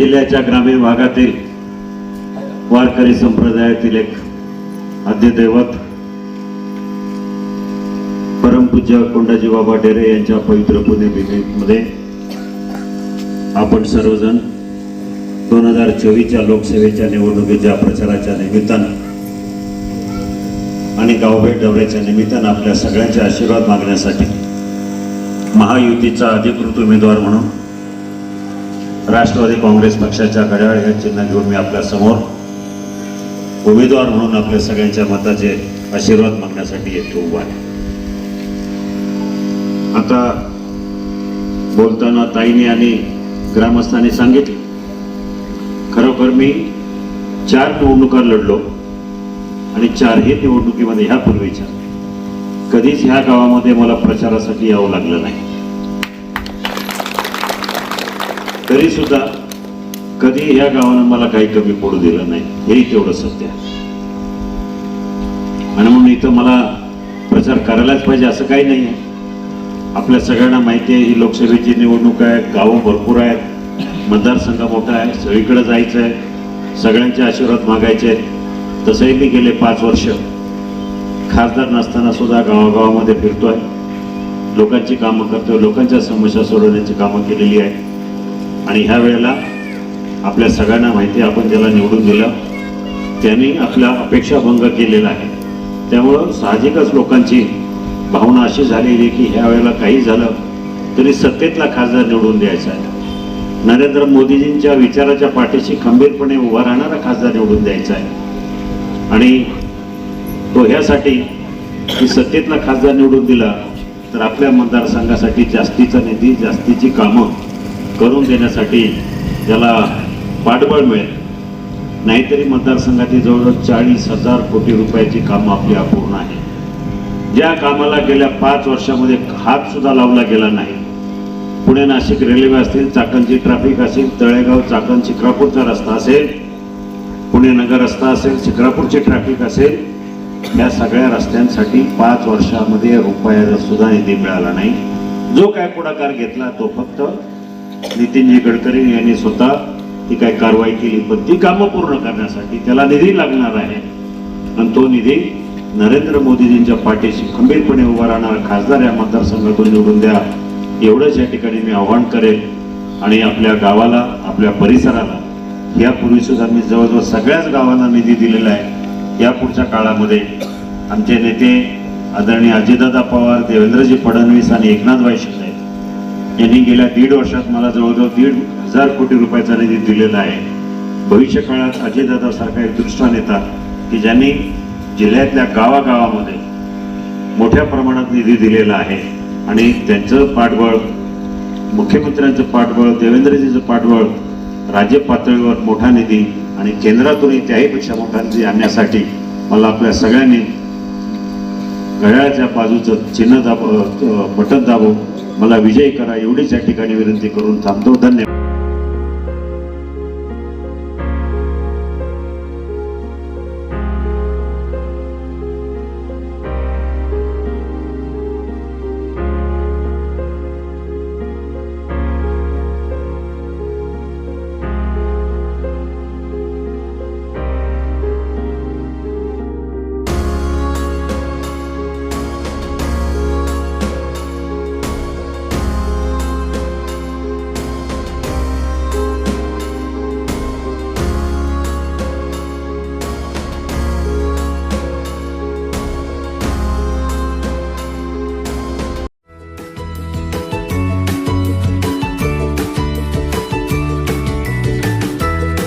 जिल्ह्याच्या ग्रामीण भागातील वारकरी संप्रदायातील एक आद्यदैवत परमपूज्य कोंडाजी बाबा डेरे यांच्या पवित्र पुण्यभूमीमध्ये आपण सर्वजण दोन हजार चोवीसच्या लोकसेवेच्या निवडणुकीच्या प्रचाराच्या निमित्तानं आणि गावभेट दौऱ्याच्या निमित्तानं आपल्या सगळ्यांचे आशीर्वाद मागण्यासाठी महायुतीचा अधिकृत उमेदवार म्हणून राष्ट्रवादी काँग्रेस पक्षाच्या घड्याळ हे चिन्ह घेऊन मी आपल्यासमोर उमेदवार म्हणून आपल्या सगळ्यांच्या मताचे आशीर्वाद मागण्यासाठी येतो उभा आहे. आता बोलताना ताईने आणि ग्रामस्थांनी सांगितले खरोखर मी चार निवडणुका लढलो आणि चारही निवडणुकीमध्ये ह्यापूर्वीच्या कधीच ह्या गावामध्ये मला प्रचारासाठी यावं लागलं नाही. तरी सुद्धा कधी ह्या गावानं मला काही कमी पडू दिलं नाही. हेही तेवढं सत्य आणि म्हणून इथं मला प्रचार करायलाच पाहिजे असं काही नाही आहे. आपल्या सगळ्यांना माहिती आहे ही लोकसभेची निवडणूक आहे गावं भरपूर आहेत मतदारसंघ मोठा आहे सगळीकडे जायचं आहे सगळ्यांचे आशीर्वाद मागायचे आहेत. तसंही मी गेले पाच वर्ष खासदार नसताना सुद्धा गावागावामध्ये फिरतोय. लोकांची कामं करतोय लोकांच्या समस्या सोडवण्याची कामं केलेली आहे आणि ह्या वेळेला आपल्या सगळ्यांना माहिती आपण ज्याला निवडून दिलं त्यांनी आपल्या अपेक्षा भंग केलेला आहे. त्यामुळं साहजिकच लोकांची भावना अशी झालेली आहे की ह्या वेळेला काही झालं तरी सत्तेतला खासदार निवडून द्यायचा आहे. नरेंद्र मोदीजींच्या विचाराच्या पाठीशी खंबीरपणे उभा राहणारा खासदार निवडून द्यायचा आहे. आणि तो ह्यासाठी की सत्तेतला खासदार निवडून दिला तर आपल्या मतदारसंघासाठी जास्तीचा निधी जास्तीची कामं करून देण्यासाठी त्याला पाठबळ मिळेल. नाहीतरी मतदारसंघातील जवळजवळ चाळीस हजार कोटी रुपयाची कामं आपली अपूर्ण आहे ज्या कामाला गेल्या पाच वर्षामध्ये हात सुद्धा लावला गेला नाही. पुणे नाशिक रेल्वे असतील चाकणची ट्रॅफिक असेल तळेगाव चाकण शिक्रापूरचा रस्ता असेल पुणे नगर रस्ता असेल शिक्रापूरची ट्रॅफिक असेल या सगळ्या रस्त्यांसाठी पाच वर्षामध्ये रुपयाचा सुद्धा निधी मिळाला नाही. जो काय पुढाकार घेतला तो फक्त नितीनजी गडकरी यांनी स्वतः ती काय कारवाई केली पण ती कामं पूर्ण करण्यासाठी त्याला निधी लागणार आहे. आणि तो निधी नरेंद्र मोदीजींच्या पाठीशी खंबीरपणे उभा राहणारा. खासदार या मतदारसंघातून निवडून द्या. एवढंच या ठिकाणी मी आव्हान करेल. आणि आपल्या गावाला आपल्या परिसराला यापूर्वी सुद्धा मी जवळजवळ सगळ्याच गावांना निधी दिलेला आहे. या पुढच्या काळामध्ये आमचे नेते आदरणीय अजितदादा पवार देवेंद्रजी फडणवीस आणि एकनाथभाई शिंदे यांनी गेल्या दीड वर्षात मला जवळजवळ दीड हजार कोटी रुपयाचा निधी दिलेला आहे. भविष्य काळात अजितदादा सारखा एक दृष्टा नेता की ज्यांनी जिल्ह्यातल्या गावागावामध्ये मोठ्या प्रमाणात निधी दिलेला आहे. आणि त्यांचं पाठबळ मुख्यमंत्र्यांचं पाठबळ देवेंद्रजीचं पाठबळ राज्य पातळीवर मोठा निधी आणि केंद्रातूनही त्याहीपेक्षा मोठा निधी आणण्यासाठी मला आपल्या सगळ्यांनी घड्याळाच्या बाजूचं चिन्ह दाब बटन दाबून मला विजय करा एवढीच या ठिकाणी विनंती करून थांबतो. धन्यवाद.